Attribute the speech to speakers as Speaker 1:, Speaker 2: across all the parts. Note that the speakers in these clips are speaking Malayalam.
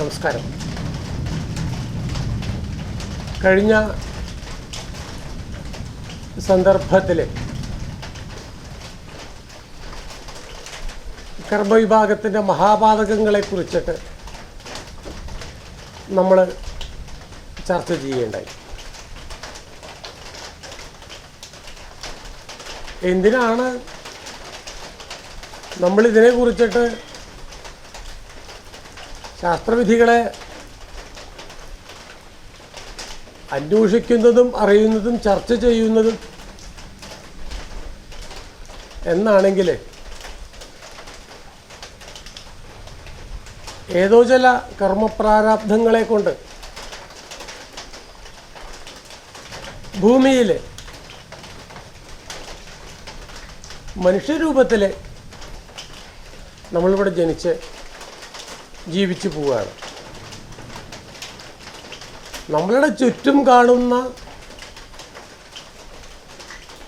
Speaker 1: നമസ്കാരം. കഴിഞ്ഞ സന്ദർഭത്തിൽ കർമ്മവിഭാഗത്തിന്റെ മഹാപാതകങ്ങളെ കുറിച്ചിട്ട് നമ്മൾ ചർച്ച ചെയ്യേണ്ടായി എന്തിനാണ് നമ്മളിതിനെ കുറിച്ചിട്ട് ശാസ്ത്രവിധികളെ അന്വേഷിക്കുന്നതും അറിയുന്നതും ചർച്ച ചെയ്യുന്നതും എന്നാണെങ്കിൽ ഏതോ ചില കർമ്മപ്രാരാബ്ധങ്ങളെ കൊണ്ട് ഭൂമിയിൽ മനുഷ്യരൂപത്തിൽ നമ്മളിവിടെ ജനിച്ച് ജീവിച്ചു പോവുകയാണ്. നമ്മളുടെ ചുറ്റും കാണുന്ന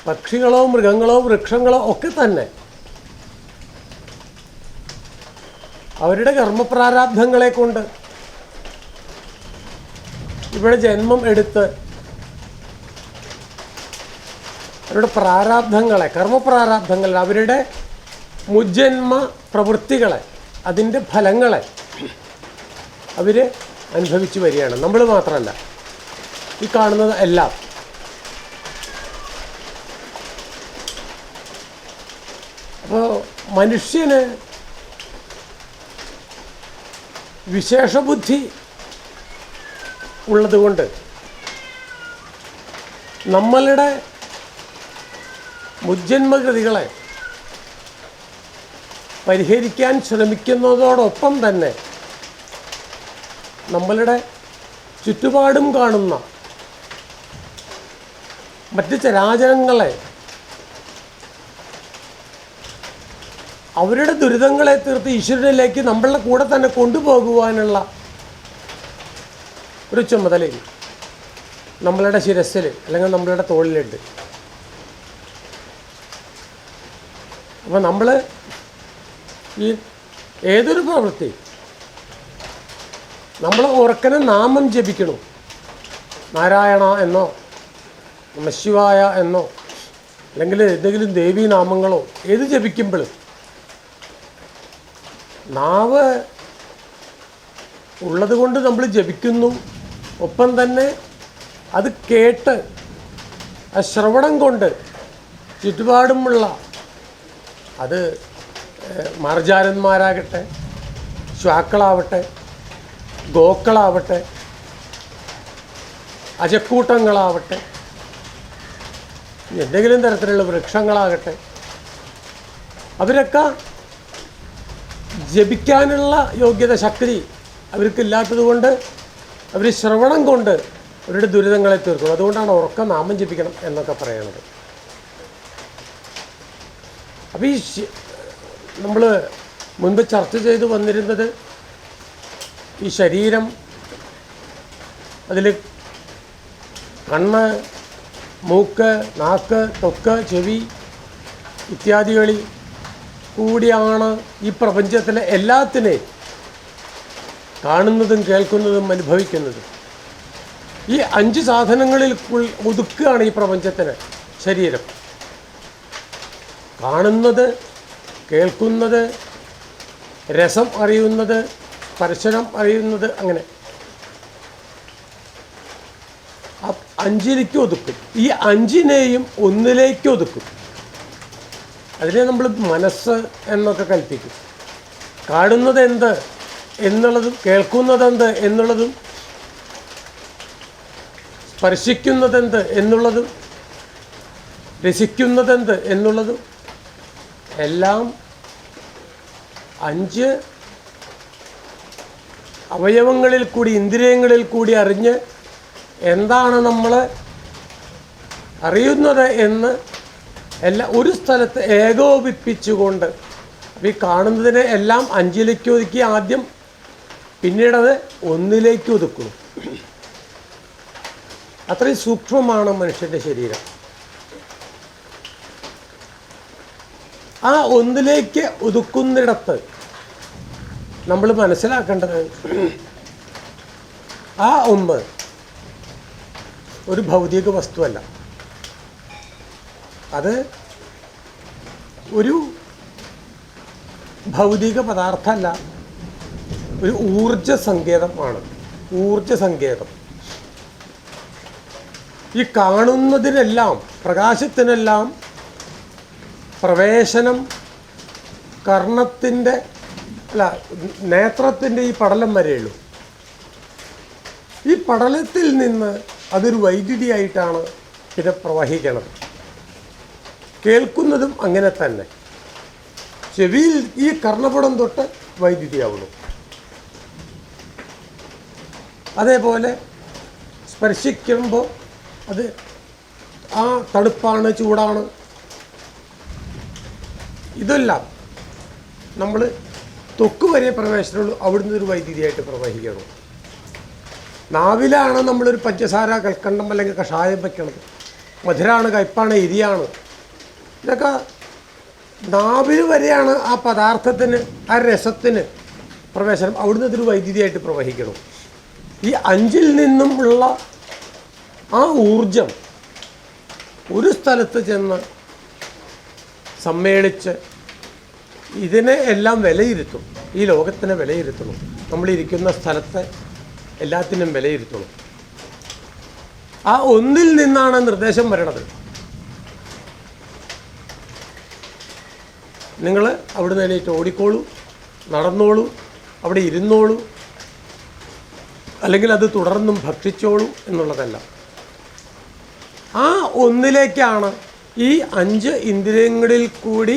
Speaker 1: പക്ഷികളോ മൃഗങ്ങളോ വൃക്ഷങ്ങളോ ഒക്കെ തന്നെ അവരുടെ കർമ്മപ്രാരാബ്ധങ്ങളെ കൊണ്ട് ഇവിടെ ജന്മം എടുത്ത് അവരുടെ പ്രാരാബ്ധങ്ങളെ കർമ്മപ്രാരാബ്ദങ്ങളെ അവരുടെ മുജന്മ പ്രവൃത്തികളെ അതിന്റെ ഫലങ്ങളെ അവർ അനുഭവിച്ചു വരികയാണ്. നമ്മൾ മാത്രമല്ല ഈ കാണുന്നത് എല്ലാം. അപ്പോൾ മനുഷ്യന് വിശേഷബുദ്ധി ഉള്ളതുകൊണ്ട് നമ്മളുടെ മുജ്ജന്മകൃതികളെ പരിഹരിക്കാൻ ശ്രമിക്കുന്നതോടൊപ്പം തന്നെ നമ്മളുടെ ചുറ്റുപാടും കാണുന്ന മറ്റ് ചരാചരങ്ങളെ അവരുടെ ദുരിതങ്ങളെ തീർത്ത് ഈശ്വരനിലേക്ക് നമ്മളുടെ കൂടെ തന്നെ കൊണ്ടുപോകുവാനുള്ള ഒരു ചുമതലയിൽ നമ്മളുടെ ശിരസ്സിൽ അല്ലെങ്കിൽ നമ്മളുടെ തോളിലുണ്ട് അപ്പോൾ നമ്മൾ ഈ ഏതൊരു പ്രവൃത്തി നമ്മൾ ഉറക്കനെ നാമം ജപിക്കണം? നാരായണ എന്നോ നമശിവായ എന്നോ അല്ലെങ്കിൽ എന്തെങ്കിലും ദേവീ നാമങ്ങളോ ഏത് ജപിക്കുമ്പോഴും? നാവ് ഉള്ളത് കൊണ്ട് നമ്മൾ ജപിക്കുന്നു. ഒപ്പം തന്നെ അത് കേട്ട് ആ ശ്രവണം കൊണ്ട് ചുറ്റുപാടുമുള്ള അത് മാർജാരന്മാരാകട്ടെ ശ്വാക്കളാവട്ടെ ഗോക്കളാവട്ടെ അജക്കൂട്ടങ്ങളാവട്ടെ എന്തെങ്കിലും തരത്തിലുള്ള വൃക്ഷങ്ങളാകട്ടെ അവരൊക്കെ ജപിക്കാനുള്ള യോഗ്യത ശക്തി അവർക്കില്ലാത്തത് കൊണ്ട് അവർ ശ്രവണം കൊണ്ട് അവരുടെ ദുരിതങ്ങളെ തീർക്കും. അതുകൊണ്ടാണ് ഉറക്കം നാമം ജപിക്കണം എന്നൊക്കെ പറയുന്നത്. അപ്പോൾ ഈ നമ്മൾ മുൻപ് ചർച്ച ചെയ്തു വന്നിരുന്നത് ഈ ശരീരം അതിൽ കണ്ണ് മൂക്ക് നാക്ക് തൊക്ക് ചെവി ഇത്യാദികളിൽ കൂടിയാണ് ഈ പ്രപഞ്ചത്തിലെ എല്ലാത്തിനെയും കാണുന്നതും കേൾക്കുന്നതും അനുഭവിക്കുന്നതും. ഈ അഞ്ച് സാധനങ്ങളിൽ ഒതുക്കുകയാണ് ഈ പ്രപഞ്ചത്തിന് ശരീരം. കാണുന്നത് കേൾക്കുന്നത് രസം അറിയുന്നത് സ്പർശനം അറിയുന്നത് അങ്ങനെ. അഞ്ചിലേക്ക് ഒതുക്കും. ഈ അഞ്ചിനെയും ഒന്നിലേക്ക് ഒതുക്കും. അതിനെ നമ്മൾ മനസ്സ് എന്നൊക്കെ കൽപ്പിക്കും. കാണുന്നത് എന്ത് എന്നുള്ളതും കേൾക്കുന്നതെന്ത് എന്നുള്ളതും സ്പർശിക്കുന്നതെന്ത് എന്നുള്ളതും രസിക്കുന്നതെന്ത് എന്നുള്ളതും എല്ലാം അഞ്ച് അവയവങ്ങളിൽ കൂടി ഇന്ദ്രിയങ്ങളിൽ കൂടി അറിഞ്ഞ് എന്താണ് നമ്മൾ അറിയുന്നത് എന്ന് എല്ലാ ഒരു സ്ഥലത്ത് ഏകോപിപ്പിച്ചുകൊണ്ട് ഈ കാണുന്നതിനെ എല്ലാം അഞ്ചിലേക്ക് ഒതുക്കി ആദ്യം പിന്നീടത് ഒന്നിലേക്ക് ഒതുക്കുന്നു അത്രയും സൂക്ഷ്മമാണ് മനുഷ്യന്റെ ശരീരം. ആ ഒന്നിലേക്ക് ഒതുക്കുന്നിടത്ത് നമ്മൾ മനസ്സിലാക്കേണ്ടത് ആ ഒന്ന് ഒരു ഭൗതിക വസ്തുവല്ല. അത് ഒരു ഭൗതിക പദാർത്ഥമല്ല ഒരു ഊർജ സങ്കേതമാണ് ഊർജ സങ്കേതം. ഈ കാണുന്നതിനെല്ലാം പ്രകാശത്തിനെല്ലാം പ്രവേശനം കർണത്തിന്റെ അല്ല നേത്രത്തിന്റെ ഈ പടലം വരെയുള്ളൂ ഈ പടലത്തിൽ നിന്ന് അതൊരു വൈദ്യുതിയായിട്ടാണ് പിന്നെ പ്രവഹിക്കണം കേൾക്കുന്നതും അങ്ങനെ തന്നെ. ചെവിയിൽ ഈ കർണപടം തൊട്ട് വൈദ്യുതിയാവുന്നു. അതേപോലെ സ്പർശിക്കുമ്പോൾ അത് ആ തണുപ്പാണ് ചൂടാണ്. ഇതെല്ലാം നമ്മൾ തൊക്ക് വരെ പ്രവേശനമുള്ളൂ. അവിടുന്ന് ഒരു വൈദ്യുതിയായിട്ട് പ്രവഹിക്കണം നാവിലാണ് നമ്മളൊരു പഞ്ചസാര കൽക്കണ്ടം അല്ലെങ്കിൽ കഷായം വയ്ക്കണത് മധുരാണ് കയ്പാണ് എരിയാണ്. ഇതൊക്കെ നാവിൽ വരെയാണ് ആ പദാർത്ഥത്തിന് ആ രസത്തിന് പ്രവേശനം. അവിടുന്ന് ഇതൊരു വൈദ്യുതിയായിട്ട് പ്രവഹിക്കണം ഈ അഞ്ചിൽ നിന്നും ഉള്ള ആ ഊർജം ഒരു സ്ഥലത്ത് ചെന്ന് സമ്മേളിച്ച് ഇതിനെ എല്ലാം വിലയിരുത്തും. ഈ ലോകത്തിനെ വിലയിരുത്തണം. നമ്മളിരിക്കുന്ന സ്ഥലത്തെ എല്ലാത്തിനും വിലയിരുത്തണം. ആ ഒന്നിൽ നിന്നാണ് നിർദ്ദേശം വരണത്. നിങ്ങൾ അവിടെ നിന്ന് എണീറ്റ് ഓടിക്കോളൂ നടന്നോളൂ അവിടെ ഇരുന്നോളൂ അല്ലെങ്കിൽ അത് തുടർന്നും ഭക്ഷിച്ചോളൂ എന്നുള്ളതല്ല. ആ ഒന്നിലേക്കാണ് ഈ അഞ്ച് ഇന്ദ്രിയങ്ങളിൽ കൂടി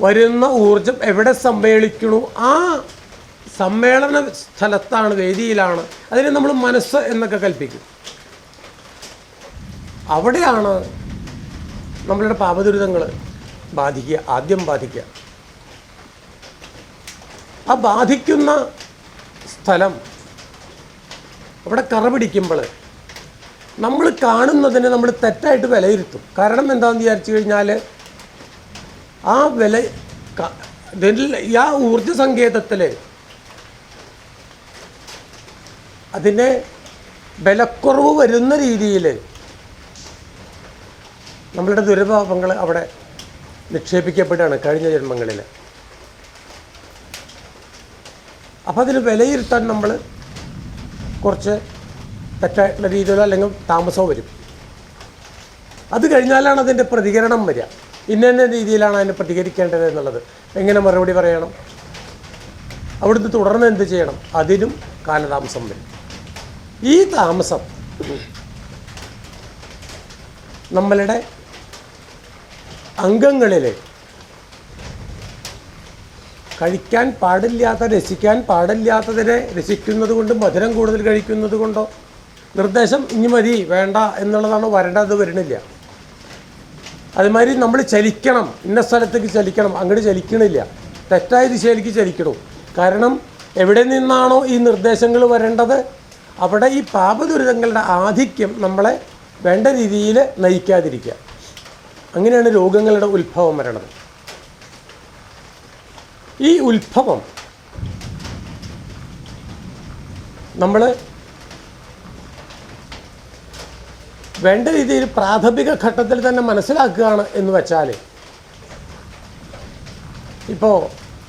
Speaker 1: വരുന്ന ഊർജം എവിടെ സമ്മേളിക്കണു ആ സമ്മേളന സ്ഥലത്താണ് വേദിയിലാണ്. അതിനെ നമ്മൾ മനസ്സ് എന്നൊക്കെ കൽപ്പിക്കും. അവിടെയാണ് നമ്മളുടെ പാപദുരിതങ്ങൾ ബാധിക്കുക ആദ്യം ബാധിക്കുക. ആ ബാധിക്കുന്ന സ്ഥലം അവിടെ കറ പിടിക്കുമ്പോൾ നമ്മൾ കാണുന്നതിനെ നമ്മൾ തെറ്റായിട്ട് വിലയിരുത്തും. കാരണം എന്താണെന്ന് വിചാരിച്ചു കഴിഞ്ഞാൽ ആ വില ആ ഊർജ സങ്കേതത്തിൽ അതിനെ വിലക്കുറവ് വരുന്ന രീതിയിൽ നമ്മളുടെ ദുരഭാവങ്ങൾ അവിടെ നിക്ഷേപിക്കപ്പെടുകയാണ് കഴിഞ്ഞ ജന്മങ്ങളിൽ അപ്പോൾ അതിന് വിലയിരുത്താൻ നമ്മൾ കുറച്ച് തെറ്റായിട്ടുള്ള രീതിയിലോ അല്ലെങ്കിൽ താമസമോ വരും. അത് കഴിഞ്ഞാലാണ് അതിന്റെ പ്രതികരണം വരിക. ഇന്ന രീതിയിലാണ് അതിനെ പ്രതികരിക്കേണ്ടത് എന്നുള്ളത്. എങ്ങനെ മറുപടി പറയണം? അവിടുന്ന് തുടർന്ന് എന്ത് ചെയ്യണം? അതിനും കാലതാമസം വരും. ഈ താമസം നമ്മളുടെ അംഗങ്ങളിൽ കഴിക്കാൻ പാടില്ലാത്ത രസിക്കാൻ പാടില്ലാത്തതിനെ രസിക്കുന്നത് കൊണ്ട് മധുരം കൂടുതൽ കഴിക്കുന്നത് കൊണ്ടോ നിർദ്ദേശം ഇനി മതി വേണ്ട എന്നുള്ളതാണ് വരേണ്ടത് വരുന്നില്ല. അതുമാതിരി നമ്മൾ ചലിക്കണം. ഇന്ന സ്ഥലത്തേക്ക് ചലിക്കണം. അങ്ങോട്ട് ചലിക്കണില്ല. തെറ്റായ ദിശയിലേക്ക് ചലിക്കണം. കാരണം എവിടെ നിന്നാണോ ഈ നിർദ്ദേശങ്ങൾ വരേണ്ടത്? അവിടെ ഈ പാപദുരിതങ്ങളുടെ ആധിക്യം നമ്മളെ വേണ്ട രീതിയിൽ നയിക്കാതിരിക്കുക. അങ്ങനെയാണ് രോഗങ്ങളുടെ ഉത്ഭവം വരണത്. ഈ ഉത്ഭവം നമ്മൾ വേണ്ട രീതിയിൽ പ്രാഥമിക ഘട്ടത്തിൽ തന്നെ മനസ്സിലാക്കുകയാണ് എന്ന് വെച്ചാൽ ഇപ്പോൾ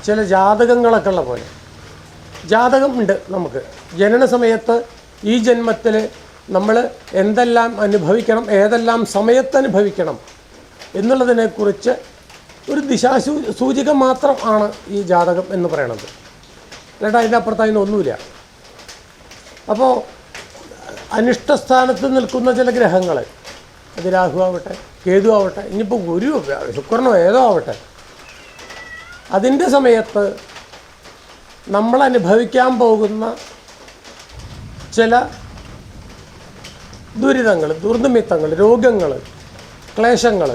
Speaker 1: ചില ജാതകങ്ങളൊക്കെ ഉള്ള പോലെ. ജാതകം ഉണ്ട് നമുക്ക്. ജനന സമയത്ത് ഈ ജന്മത്തിൽ നമ്മൾ എന്തെല്ലാം അനുഭവിക്കണം ഏതെല്ലാം സമയത്ത് അനുഭവിക്കണം എന്നുള്ളതിനെക്കുറിച്ച് ഒരു ദിശാസൂ സൂചിക മാത്രം ആണ് ഈ ജാതകം എന്ന് പറയണത്. അല്ലാണ്ട് അതിന്റെ അപ്പുറത്ത് അതിനൊന്നുമില്ല. അപ്പോൾ അനിഷ്ടസ്ഥാനത്ത് നിൽക്കുന്ന ചില ഗ്രഹങ്ങൾ അത് രാഹു ആവട്ടെ കേതു ആവട്ടെ ഇനിയിപ്പോൾ ഗുരു ശുക്രനോ ഏതോ ആവട്ടെ. അതിന്റെ സമയത്ത് നമ്മൾ അനുഭവിക്കാൻ പോകുന്ന ചില ദുരിതങ്ങൾ ദുർനിമിത്തങ്ങൾ രോഗങ്ങൾ ക്ലേശങ്ങൾ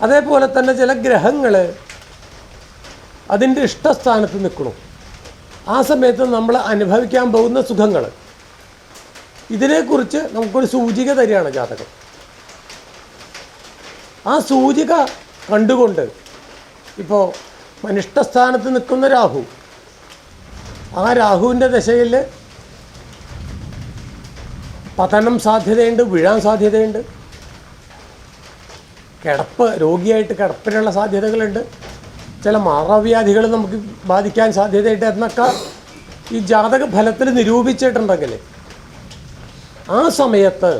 Speaker 1: അതേപോലെ തന്നെ ചില ഗ്രഹങ്ങൾ അതിന്റെ ഇഷ്ടസ്ഥാനത്ത് നിൽക്കണം ആ സമയത്ത് നമ്മൾ അനുഭവിക്കാൻ പോകുന്ന സുഖങ്ങൾ ഇതിനെക്കുറിച്ച് നമുക്കൊരു സൂചിക തരികയാണ് ജാതകം. ആ സൂചിക കണ്ടുകൊണ്ട് ഇപ്പോൾ മനിഷ്ടസ്ഥാനത്ത് നിൽക്കുന്ന രാഹു ആ രാഹുവിന്റെ ദശയിൽ പതനം സാധ്യതയുണ്ട് വീഴാൻ സാധ്യതയുണ്ട്. കിടപ്പ് രോഗിയായിട്ട് കിടപ്പിനുള്ള സാധ്യതകളുണ്ട്. ചില മാറാവ്യാധികൾ നമുക്ക് ബാധിക്കാൻ സാധ്യതയുണ്ട് എന്നൊക്കെ ഈ ജാതക ഫലത്തിൽ നിരൂപിച്ചിട്ടുണ്ടെങ്കിൽ ആ സമയത്ത്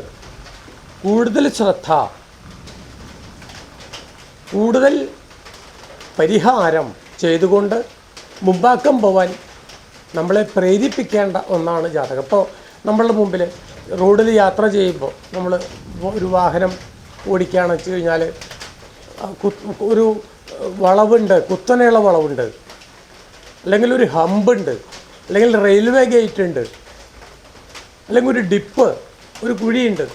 Speaker 1: കൂടുതൽ ശ്രദ്ധ കൂടുതൽ പരിഹാരം ചെയ്തുകൊണ്ട് മുമ്പാക്കം പോവാൻ നമ്മളെ പ്രേരിപ്പിക്കേണ്ട ഒന്നാണ് ജാതകം. ഇപ്പോൾ നമ്മളുടെ മുമ്പിൽ റോഡിൽ യാത്ര ചെയ്യുമ്പോൾ നമ്മൾ ഒരു വാഹനം ഓടിക്കുകയാണെന്ന് വെച്ച് കഴിഞ്ഞാൽ ഒരു വളവുണ്ട് കുത്തനെയുള്ള വളവുണ്ട് അല്ലെങ്കിൽ ഒരു ഹമ്പുണ്ട് അല്ലെങ്കിൽ റെയിൽവേ ഗേറ്റ് ഉണ്ട് അല്ലെങ്കിൽ ഒരു ഡിപ്പ് ഒരു കുഴിയുണ്ട്.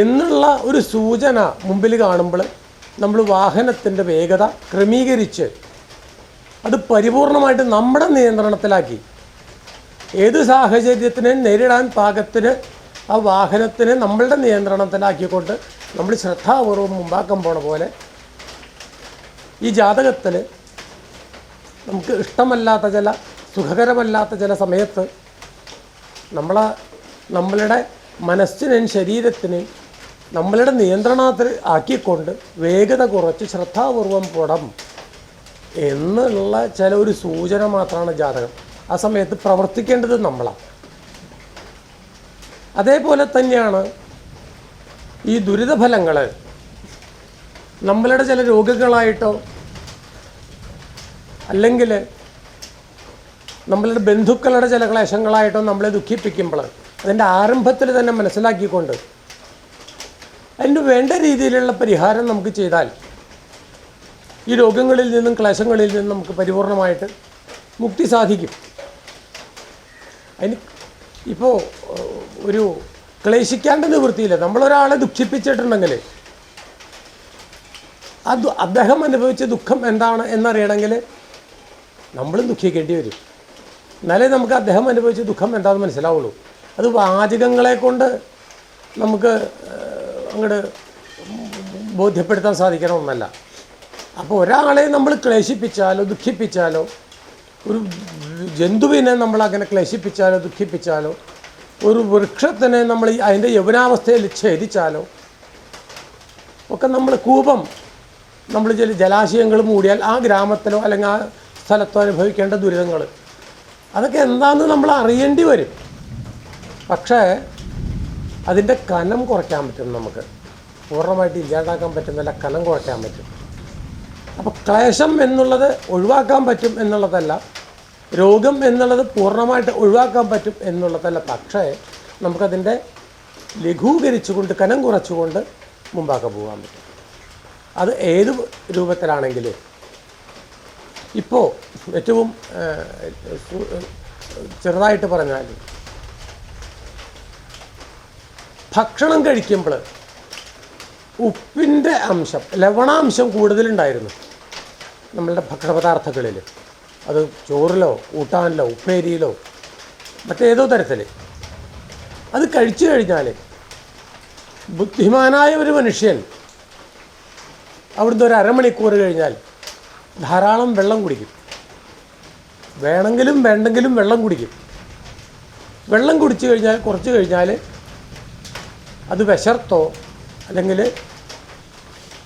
Speaker 1: എന്നുള്ള ഒരു സൂചന മുമ്പിൽ കാണുമ്പോൾ നമ്മൾ വാഹനത്തിന്റെ വേഗത ക്രമീകരിച്ച് അത് പരിപൂർണമായിട്ട് നമ്മുടെ നിയന്ത്രണത്തിലാക്കി. ഏത് സാഹചര്യത്തിനെ നേരിടാൻ പാകത്തിന് ആ വാഹനത്തിനെ നമ്മളുടെ നിയന്ത്രണത്തിലാക്കിക്കൊണ്ട് നമ്മൾ ശ്രദ്ധാപൂർവം മുമ്പാക്കം പോണ പോലെ ഈ ജാതകത്തിൽ നമുക്ക് ഇഷ്ടമല്ലാത്ത ചില സുഖകരമല്ലാത്ത ചില സമയത്ത് നമ്മളെ നമ്മളുടെ മനസ്സിനെയും ശരീരത്തിനെയും നമ്മളുടെ നിയന്ത്രണത്തിൽ ആക്കിക്കൊണ്ട് വേഗത കുറച്ച് ശ്രദ്ധാപൂർവം പോടം എന്നുള്ള ചില ഒരു സൂചന മാത്രമാണ് ജാതകം. ആ സമയത്ത് പ്രവർത്തിക്കേണ്ടത് നമ്മളാണ് അതേപോലെ തന്നെയാണ് ഈ ദുരിതഫലങ്ങൾ നമ്മളുടെ ചില രോഗികളായിട്ടോ അല്ലെങ്കിൽ നമ്മളുടെ ബന്ധുക്കളുടെ ചില ക്ലേശങ്ങളായിട്ടോ നമ്മളെ ദുഃഖിപ്പിക്കുമ്പോൾ അതിന്റെ ആരംഭത്തിൽ തന്നെ മനസ്സിലാക്കിക്കൊണ്ട് അതിന് വേണ്ട രീതിയിലുള്ള പരിഹാരം നമുക്ക് ചെയ്താൽ ഈ രോഗങ്ങളിൽ നിന്നും ക്ലേശങ്ങളിൽ നിന്നും നമുക്ക് പരിപൂർണമായിട്ട് മുക്തി സാധിക്കും. അതിന് ഇപ്പോൾ ഒരു ക്ലേശിക്കാണ്ട് നിവൃത്തിയില്ല. നമ്മളൊരാളെ ദുഃഖിപ്പിച്ചിട്ടുണ്ടെങ്കിൽ അത് അദ്ദേഹം അനുഭവിച്ച ദുഃഖം എന്താണ് എന്നറിയണമെങ്കിൽ നമ്മളും ദുഃഖിക്കേണ്ടി വരും. എന്നാലേ നമുക്ക് അദ്ദേഹം അനുഭവിച്ച ദുഃഖം എന്താണെന്ന് മനസ്സിലാവുള്ളൂ. അത് വാചകങ്ങളെ കൊണ്ട് നമുക്ക് അങ്ങോട്ട് ബോധ്യപ്പെടുത്താൻ സാധിക്കണ ഒന്നല്ല. അപ്പോൾ ഒരാളെ നമ്മൾ ക്ലേശിപ്പിച്ചാലോ ദുഃഖിപ്പിച്ചാലോ ഒരു ജന്തുവിനെ നമ്മൾ അങ്ങനെ ക്ലേശിപ്പിച്ചാലോ ദുഃഖിപ്പിച്ചാലോ ഒരു വൃക്ഷത്തിനെ നമ്മൾ അതിന്റെ യൗവനാവസ്ഥയിൽ ഛേദിച്ചാലോ ഒക്കെ നമ്മൾ കൂപം നമ്മൾ ചില ജലാശയങ്ങൾ മൂടിയാൽ ആ ഗ്രാമത്തിലോ അല്ലെങ്കിൽ ആ സ്ഥലത്തോ അനുഭവിക്കേണ്ട ദുരിതങ്ങൾ. അതൊക്കെ എന്താണെന്ന് നമ്മൾ അറിയേണ്ടി വരും. പക്ഷേ അതിന്റെ കനം കുറയ്ക്കാൻ പറ്റും നമുക്ക്. പൂർണമായിട്ട് ഇല്ലാതാക്കാൻ പറ്റുന്നില്ല കനം കുറയ്ക്കാൻ പറ്റും. അപ്പോൾ ക്ലേശം എന്നുള്ളത് ഒഴിവാക്കാൻ പറ്റും എന്നുള്ളതല്ല രോഗം എന്നുള്ളത് പൂർണമായിട്ട് ഒഴിവാക്കാൻ പറ്റും എന്നുള്ളതല്ല. പക്ഷേ നമുക്കതിന്റെ ലഘൂകരിച്ചുകൊണ്ട് കനം കുറച്ചുകൊണ്ട് മുമ്പാക്കാൻ പോകാൻ പറ്റും. അത് ഏത് രൂപത്തിലാണെങ്കിലും ഇപ്പോൾ ഏറ്റവും ചെറുതായിട്ട് പറഞ്ഞാൽ ഭക്ഷണം കഴിക്കുമ്പോൾ ഉപ്പിന്റെ അംശം ലവണാംശം കൂടുതലുണ്ടായിരുന്നു നമ്മളുടെ ഭക്ഷണപദാർത്ഥങ്ങളിൽ അത് ചോറിലോ കൂട്ടാനിലോ ഉപ്പേരിയിലോ മറ്റേതോ തരത്തിൽ അത് കഴിച്ചു കഴിഞ്ഞാൽ ബുദ്ധിമാനായ ഒരു മനുഷ്യൻ അവിടുന്ന് ഒരു അരമണിക്കൂർ കഴിഞ്ഞാൽ ധാരാളം വെള്ളം കുടിക്കും. വേണമെങ്കിലും വേണ്ടെങ്കിലും വെള്ളം കുടിക്കും. വെള്ളം കുടിച്ചു കഴിഞ്ഞാൽ കുറച്ച് കഴിഞ്ഞാൽ അത് വിശർത്തോ അല്ലെങ്കിൽ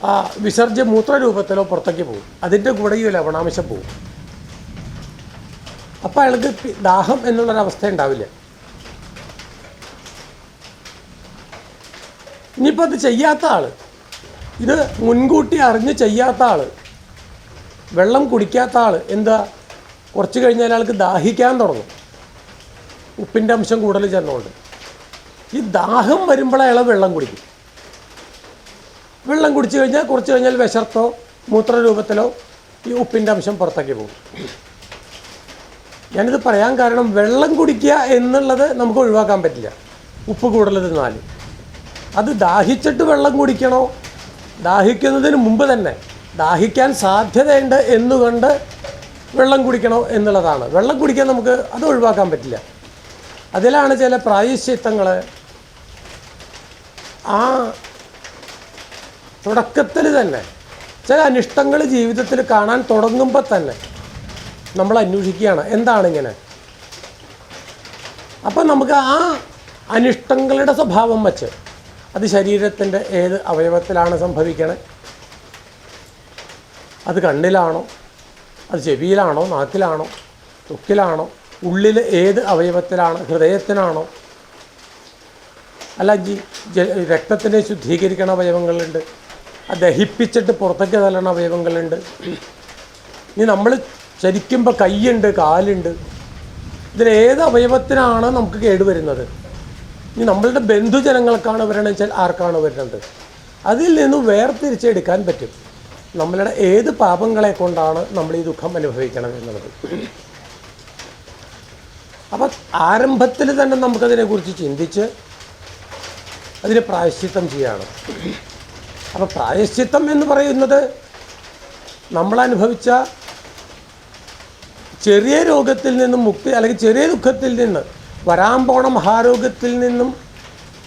Speaker 1: ആ വിസർജ്യ മൂത്രരൂപത്തിലോ പുറത്തേക്ക് പോകും. അതിന്റെ കൂടെ ലവണാംശം പോകും. അപ്പോൾ അയാൾക്ക് ദാഹം എന്നുള്ളൊരവസ്ഥ ഉണ്ടാവില്ല. ഇനിയിപ്പോൾ അത് ചെയ്യാത്ത ആൾ ഇത് മുൻകൂട്ടി അറിഞ്ഞ് ചെയ്യാത്ത ആൾ വെള്ളം കുടിക്കാത്ത ആൾ എന്താ? കുറച്ച് കഴിഞ്ഞാൽ അയാൾക്ക് ദാഹിക്കാൻ തുടങ്ങും. ഉപ്പിന്റെ അംശം കൂടുതൽ ചെന്നുകൊണ്ട് ഈ ദാഹം വരുമ്പോൾ അയാൾ വെള്ളം കുടിക്കും. വെള്ളം കുടിച്ചു കഴിഞ്ഞാൽ കുറച്ച് കഴിഞ്ഞാൽ വിശർത്തോ മൂത്രരൂപത്തിലോ ഈ ഉപ്പിന്റെ അംശം പുറത്തേക്ക് പോകും. ഞാനിത് പറയാൻ കാരണം വെള്ളം കുടിക്കുക എന്നുള്ളത് നമുക്ക് ഒഴിവാക്കാൻ പറ്റില്ല. ഉപ്പ് കൂടുതൽ തിന്നാൽ അത് ദാഹിച്ചിട്ട് വെള്ളം കുടിക്കണോ? ദാഹിക്കുന്നതിന് മുമ്പ് തന്നെ ദാഹിക്കാൻ സാധ്യതയുണ്ട് എന്നുകൊണ്ട് വെള്ളം കുടിക്കണോ എന്നുള്ളതാണ്. വെള്ളം കുടിക്കാൻ നമുക്ക് അത് ഒഴിവാക്കാൻ പറ്റില്ല. അതിലാണ് ചില പ്രായശ്ചിത്തങ്ങൾ ആ തുടക്കത്തിൽ തന്നെ ചില അനിഷ്ടങ്ങൾ ജീവിതത്തിൽ കാണാൻ തുടങ്ങുമ്പോൾ തന്നെ നമ്മൾ അന്വേഷിക്കുകയാണ് എന്താണ് ഇങ്ങനെ? അപ്പം നമുക്ക് ആ അനിഷ്ടങ്ങളുടെ സ്വഭാവം വച്ച് അത് ശരീരത്തിന്റെ ഏത് അവയവത്തിലാണ് സംഭവിക്കണേ അത് കണ്ണിലാണോ? അത് ചെവിയിലാണോ? നാക്കിലാണോ? തൊക്കിലാണോ? ഉള്ളിൽ ഏത് അവയവത്തിലാണ്? ഹൃദയത്തിനാണോ? അല്ല ജി രക്തത്തിനെ ശുദ്ധീകരിക്കണ അവയവങ്ങളുണ്ട്. അത് ദഹിപ്പിച്ചിട്ട് പുറത്തേക്ക് തള്ളണ അവയവങ്ങളുണ്ട്. ഇനി നമ്മൾ ചരിക്കുമ്പോൾ കൈയുണ്ട് കാലുണ്ട്. ഇതിലേത് അവയവത്തിനാണ് നമുക്ക് കേടുവരുന്നത്? ഇനി നമ്മളുടെ ബന്ധുജനങ്ങൾക്കാണ് വരണമെന്ന് വെച്ചാൽ ആർക്കാണ് വരുന്നത് അതിൽ നിന്ന് വേർതിരിച്ചെടുക്കാൻ പറ്റും. നമ്മളുടെ ഏത് പാപങ്ങളെ കൊണ്ടാണ് നമ്മൾ ഈ ദുഃഖം അനുഭവിക്കണം എന്നുള്ളത്. അപ്പം ആരംഭത്തിൽ തന്നെ നമുക്കതിനെക്കുറിച്ച് ചിന്തിച്ച് അതിന് പ്രായശ്ചിത്തം ചെയ്യാണ്. അപ്പം പ്രായശ്ചിത്തം എന്ന് പറയുന്നത് നമ്മളനുഭവിച്ച ചെറിയ രോഗത്തിൽ നിന്നും മുക്തി അല്ലെങ്കിൽ ചെറിയ ദുഃഖത്തിൽ നിന്ന് വരാൻ പോണ മഹാരോഗത്തിൽ നിന്നും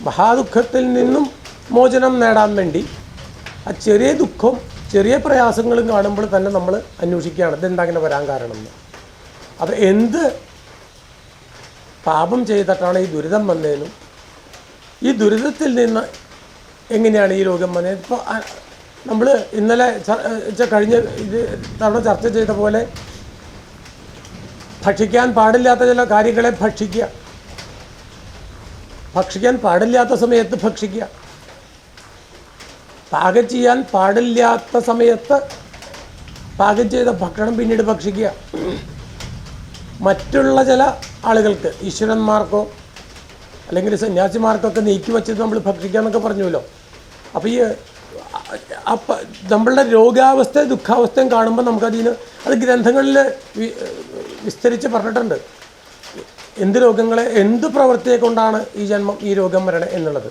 Speaker 1: മഹാദുഃഖത്തിൽ നിന്നും മോചനം നേടാൻ വേണ്ടി ആ ചെറിയ ദുഃഖം ചെറിയ പ്രയാസങ്ങളും കാണുമ്പോൾ തന്നെ നമ്മൾ അന്വേഷിക്കുകയാണ് ഇതെന്താ അങ്ങനെ വരാൻ കാരണം എന്ന്. അത് എന്ത് പാപം ചെയ്തിട്ടാണ് ഈ ദുരിതം വന്നതെന്നും ഈ ദുരിതത്തിൽ നിന്ന് എങ്ങനെയാണ് ഈ രോഗം വന്നത് ഇപ്പോൾ നമ്മൾ ഇന്നലെ കഴിഞ്ഞ ഇത് തവണ ചർച്ച ചെയ്ത പോലെ ഭക്ഷിക്കാൻ പാടില്ലാത്ത ചില കാര്യങ്ങളെ ഭക്ഷിക്കുക. ഭക്ഷിക്കാൻ പാടില്ലാത്ത സമയത്ത് ഭക്ഷിക്കുക. പാകം ചെയ്യാൻ പാടില്ലാത്ത സമയത്ത് പാകം ചെയ്ത ഭക്ഷണം പിന്നീട് ഭക്ഷിക്കുക. മറ്റുള്ള ചില ആളുകൾക്ക് ഈശ്വരന്മാർക്കോ അല്ലെങ്കിൽ സന്യാസിമാർക്കൊക്കെ നീക്കി വെച്ചത് നമ്മൾ ഭക്ഷിക്കുക എന്നൊക്കെ പറഞ്ഞുവല്ലോ. അപ്പോൾ ഈ അപ്പം നമ്മളുടെ രോഗാവസ്ഥ ദുഃഖാവസ്ഥയും കാണുമ്പോൾ നമുക്കതിന് അത് ഗ്രന്ഥങ്ങളിൽ വിസ്തരിച്ച് പറഞ്ഞിട്ടുണ്ട്. എന്ത് രോഗങ്ങളെ എന്ത് പ്രവൃത്തിയെ കൊണ്ടാണ് ഈ ജന്മം ഈ രോഗം വരണേ എന്നുള്ളത്.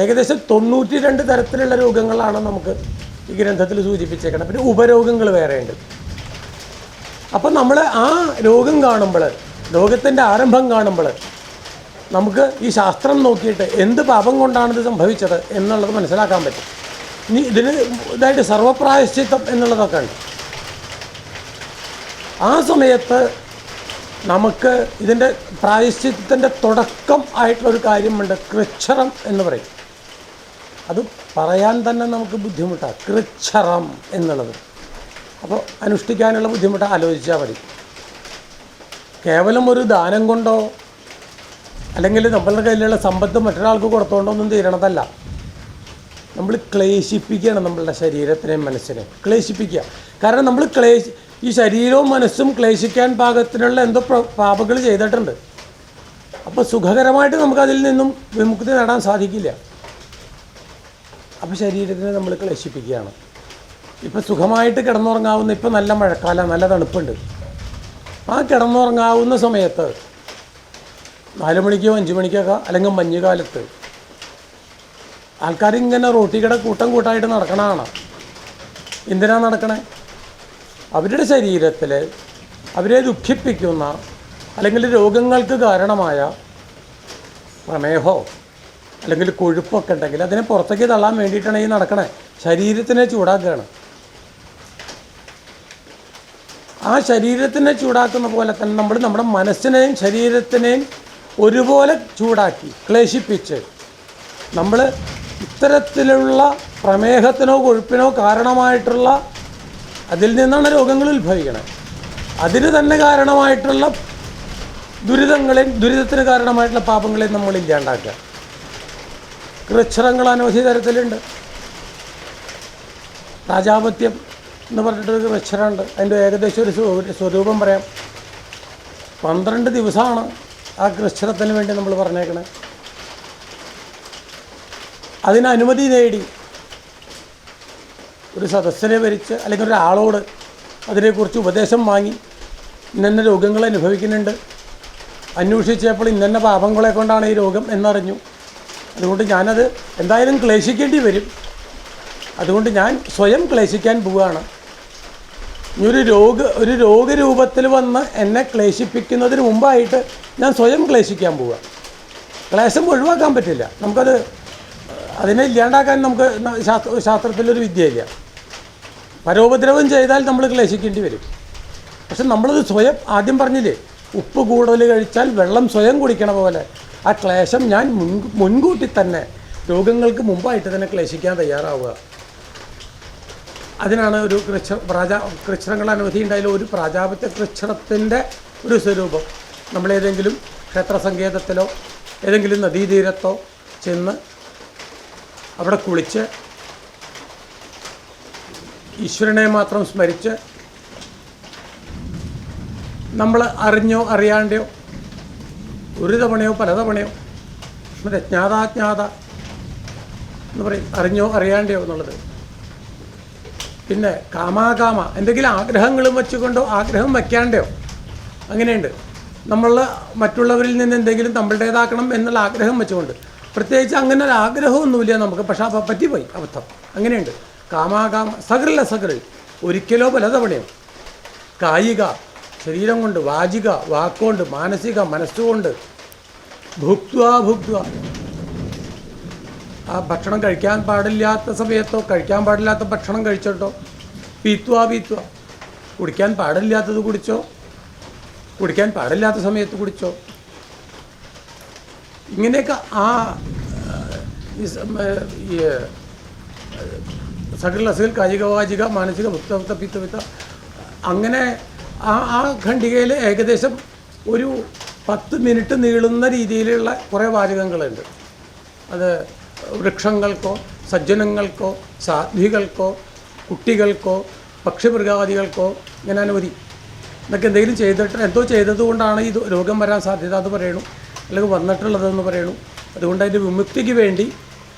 Speaker 1: ഏകദേശം തൊണ്ണൂറ്റി രണ്ട് തരത്തിലുള്ള രോഗങ്ങളാണ് നമുക്ക് ഈ ഗ്രന്ഥത്തിൽ സൂചിപ്പിച്ചേക്കണം പിന്നെ ഉപരോഗങ്ങൾ വേറെയുണ്ട്. അപ്പം നമ്മൾ ആ രോഗം കാണുമ്പോൾ രോഗത്തിന്റെ ആരംഭം കാണുമ്പോൾ നമുക്ക് ഈ ശാസ്ത്രം നോക്കിയിട്ട് എന്ത് പാപം കൊണ്ടാണ് ഇത് സംഭവിച്ചത് എന്നുള്ളത് മനസ്സിലാക്കാൻ പറ്റും. ഇനി ഇതിന് ഇതായിട്ട് സർവപ്രായശ്ചിത്തം എന്നുള്ളതൊക്കെ ഉണ്ട്. ആ സമയത്ത് നമുക്ക് ഇതിന്റെ പ്രായശ്ചിത്തത്തിന്റെ തുടക്കം ആയിട്ടുള്ളൊരു കാര്യമുണ്ട് കൃച്ഛറം എന്ന് പറയും. അത് പറയാൻ തന്നെ നമുക്ക് ബുദ്ധിമുട്ടാണ് കൃച്ഛറം എന്നുള്ളത്. അപ്പോൾ അനുഷ്ഠിക്കാനുള്ള ബുദ്ധിമുട്ട് ആലോചിച്ചാൽ മതി. കേവലം ഒരു ദാനം കൊണ്ടോ അല്ലെങ്കിൽ നമ്മളുടെ കയ്യിലുള്ള സമ്പത്ത് മറ്റൊരാൾക്ക് കൊടുത്തോണ്ടോ ഒന്നും തീരണതല്ല. നമ്മൾ ക്ലേശിപ്പിക്കുകയാണ് നമ്മളുടെ ശരീരത്തിനെയും മനസ്സിനെയും. ക്ലേശിപ്പിക്കുക. കാരണം നമ്മൾ ക്ലേശി ഈ ശരീരവും മനസ്സും ക്ലേശിക്കാൻ പാകത്തിനുള്ള എന്തോ പാപങ്ങൾ ചെയ്തിട്ടുണ്ട്. അപ്പോൾ സുഖകരമായിട്ട് നമുക്കതിൽ നിന്നും വിമുക്തി നേടാൻ സാധിക്കില്ല. അപ്പോൾ ശരീരത്തിനെ നമ്മൾ ക്ലേശിപ്പിക്കുകയാണ്. ഇപ്പം സുഖമായിട്ട് കിടന്നുറങ്ങാവുന്ന ഇപ്പം നല്ല മഴക്കാലം നല്ല തണുപ്പുണ്ട്. ആ കിടന്നുറങ്ങാവുന്ന സമയത്ത് നാല് മണിക്കോ അഞ്ച് മണിക്കൊക്കെ അല്ലെങ്കിൽ മഞ്ഞുകാലത്ത് റോട്ടി കട കൂട്ടം കൂട്ടായിട്ട് നടക്കണതാണ് എന്തിനാണ് നടക്കണേ? അവരുടെ ശരീരത്തിൽ അവരെ ദുഃഖിപ്പിക്കുന്ന അല്ലെങ്കിൽ രോഗങ്ങൾക്ക് കാരണമായ പ്രമേഹോ അല്ലെങ്കിൽ കൊഴുപ്പൊക്കെ ഉണ്ടെങ്കിൽ അതിനെ പുറത്തേക്ക് തള്ളാൻ വേണ്ടിയിട്ടാണ് ഈ നടക്കണേ. ശരീരത്തിനെ ചൂടാക്കുകയാണ്. ആ ശരീരത്തിനെ ചൂടാക്കുന്ന പോലെ തന്നെ നമ്മൾ നമ്മുടെ മനസ്സിനെയും ശരീരത്തിനെയും ഒരുപോലെ ചൂടാക്കി ക്ലേശിപ്പിച്ച് നമ്മൾ ഇത്തരത്തിലുള്ള പ്രമേഹത്തിനോ കൊഴുപ്പിനോ കാരണമായിട്ടുള്ള അതിൽ നിന്നാണ് രോഗങ്ങൾ ഉത്ഭവിക്കുന്നത് അതിന് തന്നെ കാരണമായിട്ടുള്ള ദുരിതങ്ങളെയും ദുരിതത്തിന് കാരണമായിട്ടുള്ള പാപങ്ങളെയും നമ്മൾ ഇല്ലാണ്ടാക്കുക. കൃച്ഛരങ്ങൾ അനവധി തരത്തിലുണ്ട്. രാജാപത്യം എന്ന് പറഞ്ഞിട്ടൊരു കൃച്ഛരമുണ്ട് അതിന്റെ ഏകദേശം ഒരു സ്വരൂപം പറയാം. പന്ത്രണ്ട് ദിവസമാണ് ആ കൃച്ഛ്രത്തിന് വേണ്ടി നമ്മൾ പറഞ്ഞേക്കണേ. അതിനനുമതി നേടി ഒരു സദസ്സിനെ ഭരിച്ച് അല്ലെങ്കിൽ ഒരാളോട് അതിനെക്കുറിച്ച് ഉപദേശം വാങ്ങി ഇന്നെ രോഗങ്ങൾ അനുഭവിക്കുന്നുണ്ട്. അന്വേഷിച്ചപ്പോൾ ഇന്നെ പാപങ്ങളെ കൊണ്ടാണ് ഈ രോഗം എന്നറിഞ്ഞു. അതുകൊണ്ട് ഞാനത് എന്തായാലും ക്ലേശിക്കേണ്ടി വരും. അതുകൊണ്ട് ഞാൻ സ്വയം ക്ലേശിക്കാൻ പോവുകയാണ്. ഇനി ഒരു രോഗ ഒരു രോഗരൂപത്തിൽ വന്ന് എന്നെ ക്ലേശിപ്പിക്കുന്നതിന് മുമ്പായിട്ട് ഞാൻ സ്വയം ക്ലേശിക്കാൻ പോവുക. ക്ലേശം ഒഴിവാക്കാൻ പറ്റില്ല. നമുക്കത് അതിനെ ഇല്ലാണ്ടാക്കാൻ നമുക്ക് ശാസ്ത്ര ശാസ്ത്രത്തിലൊരു വിദ്യയില്ല. പരോപദ്രവം ചെയ്താൽ നമ്മൾ ക്ലേശിക്കേണ്ടി വരും. പക്ഷെ നമ്മളത് സ്വയം ആദ്യം പറഞ്ഞില്ലേ ഉപ്പ് കൂടുതൽ കഴിച്ചാൽ വെള്ളം സ്വയം കുടിക്കണ പോലെ ആ ക്ലേശം ഞാൻ മുൻ മുൻകൂട്ടി തന്നെ രോഗങ്ങൾക്ക് മുമ്പായിട്ട് തന്നെ ക്ലേശിക്കാൻ തയ്യാറാവുക. അതിനാണ് ഒരു കൃച്ഛ പ്രാജാ കൃഷ്ണങ്ങൾ അനവധി ഉണ്ടായാലും ഒരു പ്രാജാപത്യ കൃഷ്ണത്തിന്റെ ഒരു സ്വരൂപം. നമ്മളേതെങ്കിലും ക്ഷേത്ര സങ്കേതത്തിലോ ഏതെങ്കിലും നദീതീരത്തോ ചെന്ന് അവിടെ കുളിച്ച് ഈശ്വരനെ മാത്രം സ്മരിച്ച് നമ്മൾ അറിഞ്ഞോ അറിയാണ്ടയോ ഒരു തവണയോ പല തവണയോ മറ്റേ ജ്ഞാതാജ്ഞാത എന്ന് പറയും. അറിഞ്ഞോ അറിയാണ്ടയോ എന്നുള്ളത്. പിന്നെ കാമാകാമ എന്തെങ്കിലും ആഗ്രഹങ്ങളും വെച്ചുകൊണ്ടോ ആഗ്രഹം വയ്ക്കാണ്ടയോ? അങ്ങനെയുണ്ട്. നമ്മൾ മറ്റുള്ളവരിൽ നിന്ന് എന്തെങ്കിലും നമ്മളുടേതാക്കണം എന്നുള്ള ആഗ്രഹം വെച്ചുകൊണ്ട്. പ്രത്യേകിച്ച് അങ്ങനെ ഒരു ആഗ്രഹമൊന്നുമില്ല നമുക്ക് പക്ഷേ അപ്പം പറ്റിപ്പോയി അബദ്ധം. അങ്ങനെയുണ്ട്. കാമാകാമ സകൃല്ല സകൃ ഒരിക്കലോ പലതവണയോ കായിക ശരീരം കൊണ്ട് വാചിക വാക്കുകൊണ്ട് മാനസിക മനസ്സുകൊണ്ട് ഭുക്ത്വ ഭുക്വ ആ ഭക്ഷണം കഴിക്കാൻ പാടില്ലാത്ത സമയത്തോ കഴിക്കാൻ പാടില്ലാത്ത ഭക്ഷണം കഴിച്ചിട്ടോ പീത്വ പീത്വ. കുടിക്കാൻ പാടില്ലാത്തത് കുടിച്ചോ? കുടിക്കാൻ പാടില്ലാത്ത സമയത്ത് കുടിച്ചോ? ഇങ്ങനെയൊക്കെ ആ ഈ സകല അസുഖൽ കായിക വാചിക മാനസിക ഭുക്ത പിത്ത പിത്ത അങ്ങനെ ആ ആ ഖണ്ഡികയിൽ ഏകദേശം ഒരു പത്ത് മിനിറ്റ് നീളുന്ന രീതിയിലുള്ള കുറേ വാചകങ്ങളുണ്ട്. അത് വൃക്ഷങ്ങൾക്കോ സജ്ജനങ്ങൾക്കോ സാധ്വികൾക്കോ കുട്ടികൾക്കോ പക്ഷിമൃഗാദികൾക്കോ ഇങ്ങനെ അനവധി. ഇതൊക്കെ എന്തെങ്കിലും ചെയ്തിട്ട് എന്തോ ചെയ്തതുകൊണ്ടാണ് ഈ രോഗം വരാൻ സാധ്യത അത് പറയണു അല്ലെങ്കിൽ വന്നിട്ടുള്ളതെന്ന് പറയണു. അതുകൊണ്ട് അതിന്റെ വിമുക്തിക്ക് വേണ്ടി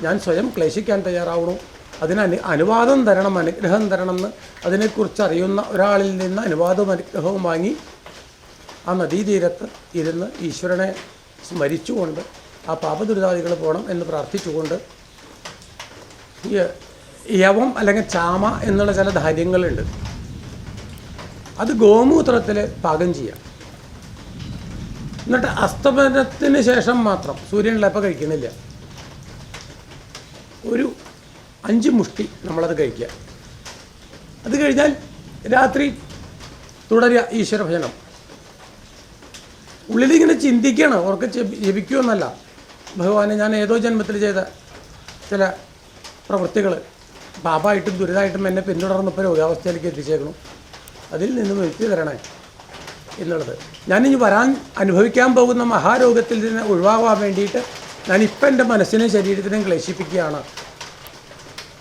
Speaker 1: ഞാൻ സ്വയം ക്ലേശിക്കാൻ തയ്യാറാവണു. അതിന് അനു അനുവാദം തരണം അനുഗ്രഹം തരണം എന്ന് അതിനെക്കുറിച്ച് അറിയുന്ന ഒരാളിൽ നിന്ന് അനുവാദവും അനുഗ്രഹവും വാങ്ങി ആ നദീതീരത്ത് ഇരുന്ന് ഈശ്വരനെ സ്മരിച്ചുകൊണ്ട് ആ പാപദുരിതാദികൾ പോകണം എന്ന് പ്രാർത്ഥിച്ചുകൊണ്ട് യവം അല്ലെങ്കിൽ ചാമ എന്നുള്ള ചില ധാന്യങ്ങളുണ്ട്. അത് ഗോമൂത്രത്തിൽ പാകം ചെയ്യാം. എന്നിട്ട് അസ്തമനത്തിന് ശേഷം മാത്രം സൂര്യനിലപ്പം കഴിക്കുന്നില്ല ഒരു അഞ്ച് മുഷ്ടി നമ്മളത് കഴിക്കുക. അത് കഴിഞ്ഞാൽ രാത്രി തുടരുക ഈശ്വര ഭജനം. ഉള്ളിലിങ്ങനെ ചിന്തിക്കണം ജപി- ജപിക്കുമെന്നല്ല ഭഗവാനെ ഞാൻ ഏതോ ജന്മത്തിൽ ചെയ്ത ചില പ്രവൃത്തികൾ. പാപമായിട്ടും ദുരിതമായിട്ടും എന്നെ പിന്തുടർന്നപ്പോൾ രോഗാവസ്ഥയിലേക്ക് എത്തിച്ചേക്കണം അതിൽ നിന്ന് മുക്തി തരണേ എന്നുള്ളത്. ഞാനിനി വരാൻ അനുഭവിക്കാൻ പോകുന്ന മഹാരോഗത്തിൽ നിന്ന് ഒഴിവാകാൻ വേണ്ടിയിട്ട് ഞാൻ ഇപ്പം എന്റെ മനസ്സിനെയും ശരീരത്തിനെയും ക്ലേശിപ്പിക്കുകയാണ്.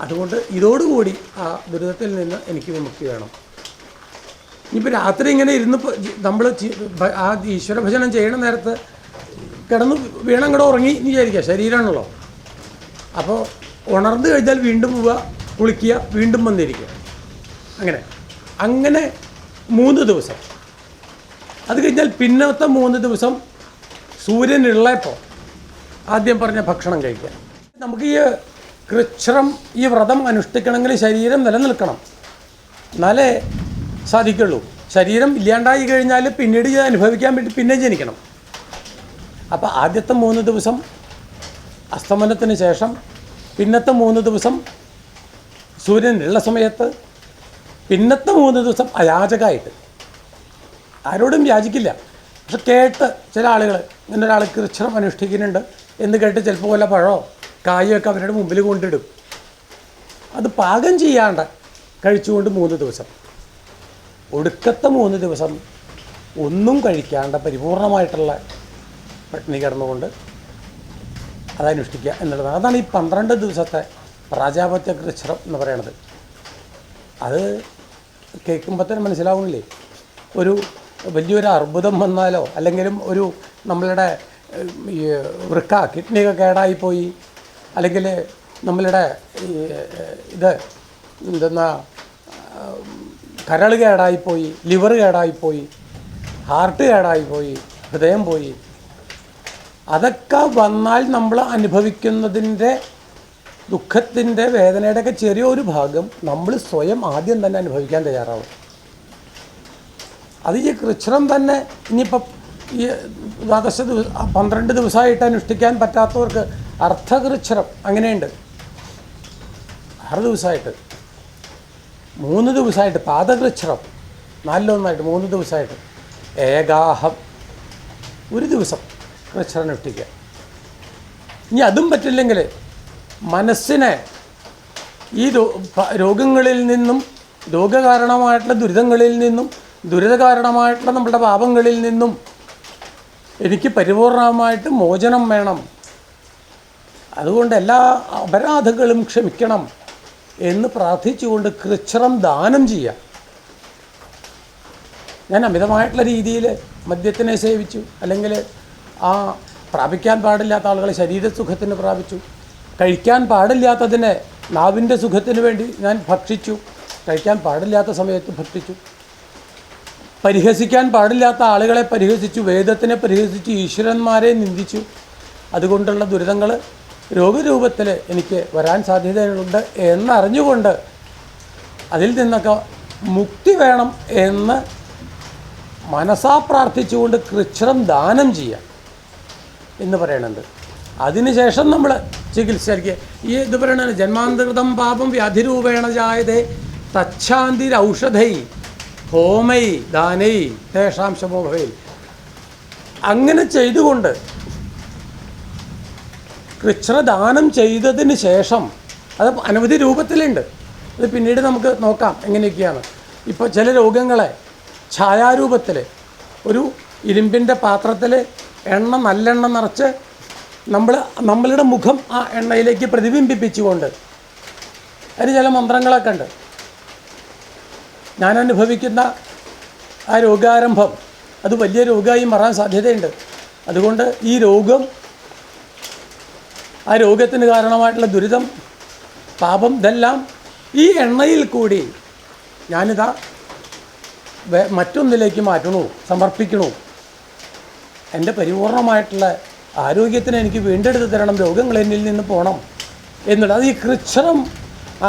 Speaker 1: അതുകൊണ്ട് ഇതോടുകൂടി ആ ദുരിതത്തിൽ നിന്ന് എനിക്ക് വിമുക്തി വേണം. ഇനിയിപ്പോൾ രാത്രി ഇങ്ങനെ ഇരുന്ന് നമ്മൾ ആ ഈശ്വര ഭജനം ചെയ്യണ നേരത്ത് കിടന്ന് വീണങ്ങടെ ഉറങ്ങി എന്ന് വിചാരിക്കുക ശരീരമാണല്ലോ അപ്പോൾ ഉണർന്നു കഴിഞ്ഞാൽ വീണ്ടും പോവുക കുളിക്കുക വീണ്ടും വന്നിരിക്കുക. അങ്ങനെ. അങ്ങനെ മൂന്ന് ദിവസം. അത് കഴിഞ്ഞാൽ പിന്നത്തെ മൂന്ന് ദിവസം സൂര്യനുള്ളപ്പോൾ ആദ്യം പറഞ്ഞ ഭക്ഷണം കഴിക്കുക. നമുക്ക് ഈ കൃച്ഛ്രം ഈ വ്രതം അനുഷ്ഠിക്കണമെങ്കിൽ ശരീരം നിലനിൽക്കണം. എന്നാലേ സാധിക്കുള്ളൂ. ശരീരം ഇല്ലാണ്ടായി കഴിഞ്ഞാൽ പിന്നീട് ഇത് അനുഭവിക്കാൻ വേണ്ടി പിന്നെ ജനിക്കണം. അപ്പോൾ ആദ്യത്തെ മൂന്ന് ദിവസം അസ്തമനത്തിന് ശേഷം പിന്നത്തെ മൂന്ന് ദിവസം സൂര്യനുള്ള സമയത്ത് പിന്നത്തെ മൂന്ന് ദിവസം അയാചകമായിട്ട്. ആരോടും യാചിക്കില്ല. പക്ഷെ കേട്ട് ചില ആളുകൾ ഇങ്ങനെ ഒരാൾ കൃഷ്ണം അനുഷ്ഠിക്കുന്നുണ്ട് എന്ന് കേട്ട് ചിലപ്പോൾ വല്ല പഴമോ കായൊക്കെ അവരുടെ മുമ്പിൽ കൊണ്ടിടും. അത് പാകം ചെയ്യാണ്ട് കഴിച്ചുകൊണ്ട് മൂന്ന് ദിവസം. ഒടുക്കത്തെ മൂന്ന് ദിവസം ഒന്നും കഴിക്കാണ്ട് പരിപൂർണമായിട്ടുള്ള പട്ടിണി കിടന്നുകൊണ്ട് അതനുഷ്ഠിക്കുക എന്നുള്ളതാണ്. അതാണ് ഈ പന്ത്രണ്ട് ദിവസത്തെ പ്രാജാപത്യ കൃച്ഛ്രം എന്ന് പറയണത്. അത് കേൾക്കുമ്പോൾ തന്നെ മനസ്സിലാവുന്നില്ലേ? ഒരു വലിയൊരു അർബുദം വന്നാലോ അല്ലെങ്കിലും ഒരു നമ്മളുടെ വൃക്ക കിഡ്നിയൊക്കെ കേടായിപ്പോയി അല്ലെങ്കിൽ നമ്മളുടെ ഇത് എന്തെന്നാ കരൾ കേടായിപ്പോയി ലിവർ കേടായിപ്പോയി ഹാർട്ട് കേടായിപ്പോയി ഹൃദയം പോയി അതൊക്കെ വന്നാൽ നമ്മൾ അനുഭവിക്കുന്നതിന്റെ ദുഃഖത്തിന്റെ വേദനയുടെയൊക്കെ ചെറിയൊരു ഭാഗം നമ്മൾ സ്വയം ആദ്യം തന്നെ അനുഭവിക്കാൻ തയ്യാറാവും അത് ഈ കൃഷ്ണം തന്നെ ഇനിയിപ്പം ഈ ദ്വാദശ ദിവസം പന്ത്രണ്ട് ദിവസമായിട്ട് അനുഷ്ഠിക്കാൻ പറ്റാത്തവർക്ക് അർത്ഥകൃച്ഛ്രം അങ്ങനെയുണ്ട്. ആറ് ദിവസമായിട്ട് മൂന്ന് ദിവസമായിട്ട് പാദകൃച്ഛ്രം നാലിലൊന്നായിട്ട് മൂന്ന് ദിവസമായിട്ട് ഏകാഹം ഒരു ദിവസം കൃച്ഛ്രം അനുഷ്ഠിക്കുക ഇനി അതും പറ്റില്ലെങ്കിൽ മനസ്സിനെ ഈ രോഗങ്ങളിൽ നിന്നും രോഗകാരണമായിട്ടുള്ള ദുരിതങ്ങളിൽ നിന്നും ദുരിതകാരണമായിട്ടുള്ള നമ്മുടെ പാപങ്ങളിൽ നിന്നും എനിക്ക് പരിപൂർണമായിട്ട് മോചനം വേണം. അതുകൊണ്ട് എല്ലാ അപരാധങ്ങളും ക്ഷമിക്കണം എന്ന് പ്രാർത്ഥിച്ചുകൊണ്ട് കൃച്ഛ്രം ദാനം ചെയ്യാം. ഞാൻ അമിതമായിട്ടുള്ള രീതിയിൽ മദ്യത്തിനെ സേവിച്ചു അല്ലെങ്കിൽ ആ പ്രാപിക്കാൻ പാടില്ലാത്ത ആളുകളെ ശരീരസുഖത്തിന് പ്രാപിച്ചു. കഴിക്കാൻ പാടില്ലാത്തതിനെ നാവിന്റെ സുഖത്തിന് വേണ്ടി ഞാൻ ഭക്ഷിച്ചു. കഴിക്കാൻ പാടില്ലാത്ത സമയത്ത് ഭക്ഷിച്ചു. പരിഹസിക്കാൻ പാടില്ലാത്ത ആളുകളെ പരിഹസിച്ചു വേദത്തിനെ പരിഹസിച്ചു ഈശ്വരന്മാരെ നിന്ദിച്ചു. അതുകൊണ്ടുള്ള ദുരിതങ്ങൾ രോഗരൂപത്തിൽ എനിക്ക് വരാൻ സാധ്യതയുണ്ട് എന്നറിഞ്ഞുകൊണ്ട് അതിൽ നിന്നൊക്കെ മുക്തി വേണം എന്ന് മനസാ പ്രാർത്ഥിച്ചുകൊണ്ട് കൃച്ഛ്രം ദാനം ചെയ്യാം എന്ന് പറയണത്. അതിനുശേഷം നമ്മൾ ചികിത്സയ്ക്ക് ഈ ഇത് പറയണത് ജന്മാന്തൃതം പാപം വ്യാധിരൂപേണ ജായതേ തച്ഛാന്തിരൗഷധൈ ഹോമൈ ദാനൈ ദേശാംശമോഹയിൽ അങ്ങനെ ചെയ്തുകൊണ്ട് കൃച്ഛ്രദാനം ചെയ്തതിന് ശേഷം അത് അനവധി രൂപത്തിലുണ്ട്. അത് പിന്നീട് നമുക്ക് നോക്കാം എങ്ങനെയൊക്കെയാണ്. ഇപ്പോൾ ചില രോഗങ്ങളെ ഛായാരൂപത്തിൽ ഒരു ഇരുമ്പിന്റെ പാത്രത്തിൽ എണ്ണ നല്ലെണ്ണ നിറച്ച് നമ്മൾ നമ്മളുടെ മുഖം ആ എണ്ണയിലേക്ക് പ്രതിബിംബിപ്പിച്ചുകൊണ്ട് അതിന് ചില മന്ത്രങ്ങളൊക്കെ ഉണ്ട്. ഞാൻ അനുഭവിക്കുന്ന ആ രോഗാരംഭം അത് വലിയ രോഗമായി മാറാൻ സാധ്യതയുണ്ട്. അതുകൊണ്ട് ഈ രോഗം ആ രോഗത്തിന് കാരണമായിട്ടുള്ള ദുരിതം പാപം ഇതെല്ലാം ഈ എണ്ണയിൽ കൂടി ഞാനിതാ മറ്റൊന്നിലേക്ക് മാറ്റണോ സമർപ്പിക്കണോ എന്റെ പരിപൂർണമായിട്ടുള്ള ആരോഗ്യത്തിന് എനിക്ക് വീണ്ടെടുത്ത് തരണം രോഗങ്ങൾ എന്നിൽ നിന്ന് പോകണം എന്നുള്ളത്. അത് ഈ കൃച്ഛ്രം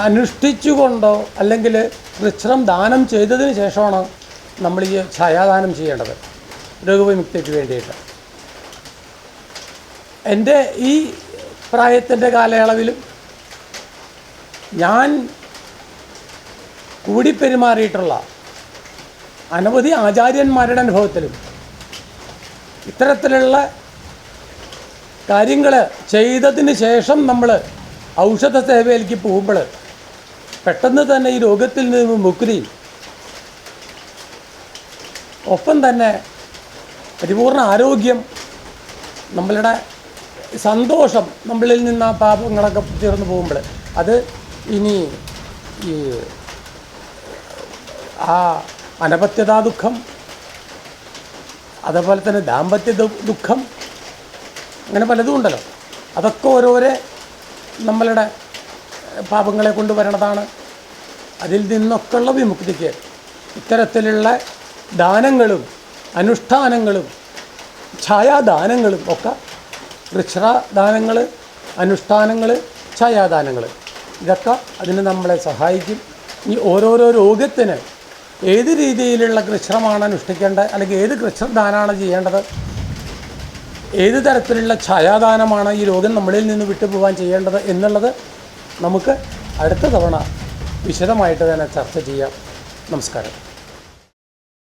Speaker 1: അനുഷ്ഠിച്ചുകൊണ്ടോ അല്ലെങ്കിൽ കൃച്ഛ്രം ദാനം ചെയ്തതിന് ശേഷമാണ് നമ്മൾ ഈ ഛായാദാനം ചെയ്യേണ്ടത് രോഗവിമുക്തിക്ക് വേണ്ടിയിട്ട്. എന്റെ ഈ പ്രായത്തിന്റെ കാലയളവിലും ഞാൻ കൂടി പെരുമാറിയിട്ടുള്ള അനവധി ആചാര്യന്മാരുടെ അനുഭവത്തിലും ഇത്തരത്തിലുള്ള കാര്യങ്ങൾ ചെയ്തതിന് ശേഷം നമ്മൾ ഔഷധ സേവയിലേക്ക് പോകുമ്പോൾ പെട്ടെന്ന് തന്നെ ഈ രോഗത്തിൽ നിന്ന് മുക്തി ഒപ്പം തന്നെ പരിപൂർണ ആരോഗ്യം നമ്മളുടെ സന്തോഷം നമ്മളിൽ നിന്ന് ആ പാപങ്ങളൊക്കെ തീർന്നു പോകുമ്പോൾ. അത് ഇനി ഈ ആ അനപത്യതാ ദുഃഖം അതേപോലെ തന്നെ ദാമ്പത്യ ദുഃഖം അങ്ങനെ പലതും ഉണ്ടല്ലോ. അതൊക്കെ ഓരോരോ നമ്മളുടെ പാപങ്ങളെ കൊണ്ട് വരണതാണ് അതിൽ നിന്നൊക്കെയുള്ള വിമുക്തിക്ക് ഇത്തരത്തിലുള്ള ദാനങ്ങളും അനുഷ്ഠാനങ്ങളും ഛായാദാനങ്ങളും ഒക്കെ വൃക്ഷദാനങ്ങൾ അനുഷ്ഠാനങ്ങൾ ഛായാദാനങ്ങൾ ഇതൊക്കെ അതിന് നമ്മളെ സഹായിക്കും. ഈ ഓരോരോ രോഗത്തിന് ഏത് രീതിയിലുള്ള കൃഷ്ണമാണ് അനുഷ്ഠിക്കേണ്ടത്? അല്ലെങ്കിൽ ഏത് കൃഷ്ണദാനമാണ് ചെയ്യേണ്ടത്? ഏത് തരത്തിലുള്ള ഛായാദാനമാണ് ഈ രോഗം നമ്മളിൽ നിന്ന് വിട്ടുപോകാൻ ചെയ്യേണ്ടത് എന്നുള്ളത് നമുക്ക് അടുത്ത തവണ വിശദമായിട്ട് തന്നെ ചർച്ച ചെയ്യാം. നമസ്കാരം.